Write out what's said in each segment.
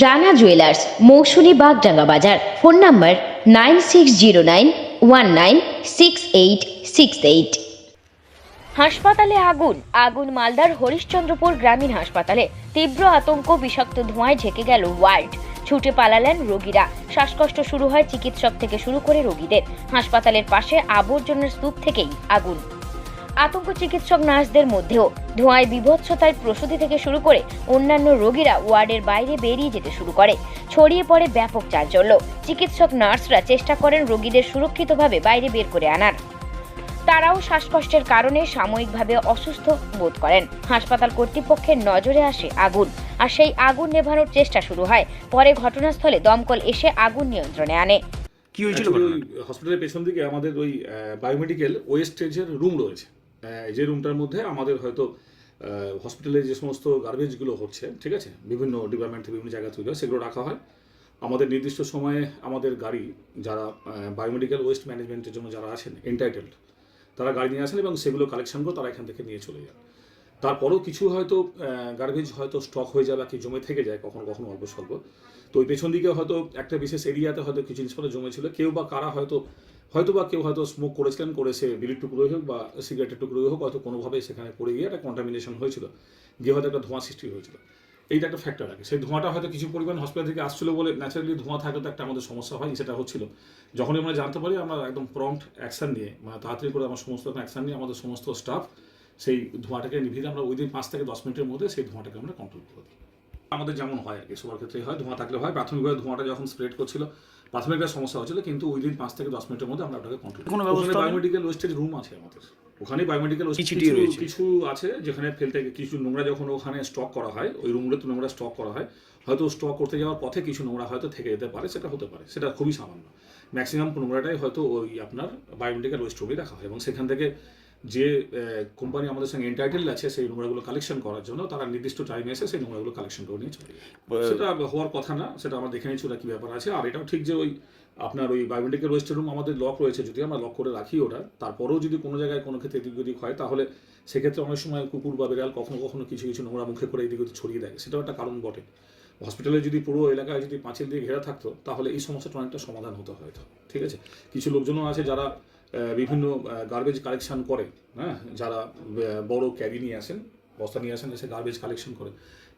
Rana jewellers, Mousumi Bagdanga বাজার। Phone number nine six zero nine one nine six eight six eight. হাসপাতালে আগুন। আগুন মালদার হরিশ্চন্দ্রপুর গ্রামীণ হাসপাতালে তীব্র আতঙ্ক, বিষাক্ত ধোঁয়ায় ঢেকে গেল ওয়ার্ল্ড ছুটে পালালেন রোগীরা। শ্বাসকষ্ট শুরু হয় চিকিৎসক থেকে শুরু করে রোগীদের। হাসপাতালের পাশে আবর্জনার স্তূপ থেকেই আগুন। আতঙ্ক চিকিৎসক নার্সদের মধ্যেও ধোঁয়ায় বিভৎসতায় প্রসূতি থেকে শুরু করে অন্যান্য রোগীরা ওয়ার্ডের বাইরে বেরিয়ে যেতে শুরু করে। ছড়িয়ে পড়ে ব্যাপক চাঞ্চল্য। চিকিৎসক নার্সরা চেষ্টা করেন রোগীদের সুরক্ষিতভাবে বাইরে বের করে আনার। তারাও শ্বাসকষ্টের কারণে সাময়িকভাবে অসুস্থ বোধ করেন। হাসপাতাল কর্তৃপক্ষের নজরে আসে আগুন। আর সেই আগুন নেভানোর চেষ্টা শুরু হয়। পরে ঘটনাস্থলে দমকল এসে আগুন নিয়ন্ত্রণে আনে। কি হয়েছিল হসপিটালের পেছন দিকে আমাদের ওই বায়োমেডিক্যাল ওয়েস্টেজের রুম রয়েছে যে রুমটার মধ্যে আমাদের হয়তো হসপিটালে যে সমস্ত গার্বেজগুলো হচ্ছে, ঠিক আছে? বিভিন্ন ডিপার্টমেন্ট থেকে বিভিন্ন জায়গা থেকে সেগুলো রাখা হয়। আমাদের নির্দিষ্ট সময়ে আমাদের গাড়ি যারা বায়োমেডিক্যাল ওয়েস্ট ম্যানেজমেন্টের জন্য যারা আছেন এন্টাইটেলড তারা গাড়ি নিয়ে আসেন এবং সেগুলো কালেকশন করে তারা এখান থেকে নিয়ে চলে যান। তারপরেও কিছু হয়তো গার্বেজ হয়তো স্টক হয়ে যায় বা কি জমে থেকে যায়, কখনো কখনো অল্প স্বল্প। তো ওই পেছন দিকে হয়তো একটা বিশেষ এরিয়াতে হয়তো কিছু জিনিসপত্র জমেছিল, কেউ বা কারা হয়তো হয়তো বা কেউ হয়তো স্মোক করেছিলেন করে সে বিড়ির টুকরোই হোক বা সিগারেটের টুকরোই হোক, হয়তো কোনোভাবে সেখানে পড়ে গিয়ে একটা কন্টামিনেশন হয়েছিল, গিয়ে হয়তো একটা ধোঁয়া সৃষ্টি হয়েছিল। এইটা একটা ফ্যাক্টর আছে সেই ধোঁয়াটা হয়তো কিছু পরিমাণ হসপিটাল থেকে আসছিল বলে ন্যাচারালি ধোঁয়া থাকলে তো একটা আমাদের সমস্যা হয়, সেটা হচ্ছিল। যখনই আমরা জানতে পারি, আমরা একদম প্রম্পট অ্যাকশন নিয়ে মানে তাড়াতাড়ি করে আমার সমস্ত অ্যাকশন নিয়ে, আমাদের সমস্ত স্টাফ সেই ধোঁয়াটাকে নিভিয়ে আমরা ওই দিন পাঁচ থেকে দশ মিনিটের মধ্যে সেই ধোঁয়াটাকে আমরা কন্ট্রোল করে দিই। আমাদের যেমন হয় আর কি সবার ক্ষেত্রেই হয় ধোঁয়া থাকলে হয়। প্রাথমিকভাবে ধোঁয়াটা যখন স্প্রেড করছিল প্রাথমিকভাবে সমস্যা হচ্ছিল কিন্তু ওই দিন পাঁচ থেকে দশ মিনিটের মধ্যে আমরা ওটাকে কন্ট্রোল কোনো ব্যবস্থা বায়োমেডিক্যাল ওয়েস্টেজ রুম আছে আমাদের। ওখানে বায়োমেডিক্যাল রয়েছে? কিছু আছে যেখানে ফেলতে কিছু নোংরা যখন ওখানে স্টক করা হয় ওই রুমগুলোতে নোংরা স্টক করা হয় হয়তো স্টক করতে যাওয়ার পথে কিছু নোংরা হয়তো থেকে যেতে পারে সেটা হতে পারে। সেটা খুবই সামান্য। ম্যাক্সিমাম নোংরাটাই হয়তো ওই আপনার বায়োমেডিক্যাল ওয়েস্ট রুমে রাখা হয় এবং সেখান থেকে যে কোম্পানি আমাদের সঙ্গে এন্টাইটেল আছে সেই নোংরাগুলো কালেকশন করার জন্য তারা নির্দিষ্ট টাইমে এসে সেই নোংরাগুলো কালেকশন করে নিয়ে চলে সেটা হওয়ার কথা না সেটা আমরা দেখে নিচ্ছি ওরা কী ব্যাপার আছে। আর এটাও ঠিক যে ওই আপনার ওই বায়োমেডিক্যাল ওয়েস্ট রুম আমাদের লক রয়েছে যদি আমরা লক করে রাখি ওটা তারপরেও যদি কোনো জায়গায় কোনো ক্ষেত্রে এদিক ওদিক হয় তাহলে সেক্ষেত্রে অনেক সময় কুকুর বা বিড়াল কখনো কখনো কিছু কিছু নোংরা মুখে করে এদিক ওদিক ছড়িয়ে দেয়। সেটাও একটা কারণ বটে। হসপিটালে যদি পুরো এলাকায় যদি পাঁচিল দিয়ে ঘেরা থাকতো তাহলে এই সমস্যাটা অনেকটা সমাধান হতে হয়তো। ঠিক আছে? কিছু লোকজনও আছে যারা বিভিন্ন গার্বেজ কালেকশন করে হ্যাঁ? যারা বড় ক্যারি নিয়ে আসেন, বস্তা নিয়ে আসেন, এসে গার্বেজ কালেকশন করে।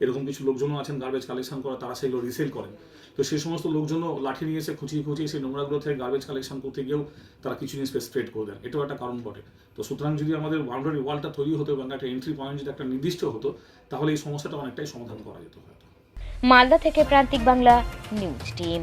এরকম কিছু লোকজনও আছেন গার্বেজ কালেকশন করে, তারা সেগুলো রিসেল করেন। তো সেই সমস্ত লোকজনও লাঠি নিয়ে এসে খুঁচিয়ে খুঁচিয়ে সেই নোংরাগুলো থেকে গার্বেজ কালেকশন করতে গিয়েও তারা কিছু জিনিস স্প্রেড করে দেন। এটাও একটা কারণ বটে। তো সুতরাং যদি আমাদের বাউন্ডারি ওয়ালটা তৈরি হতো এবং একটা এন্ট্রি পয়েন্ট যদি একটা নির্দিষ্ট হতো, তাহলে এই সমস্যাটা অনেকটাই সমাধান করা যেত হয়তো। মালদা থেকে প্রান্তিক বাংলা নিউজ টিম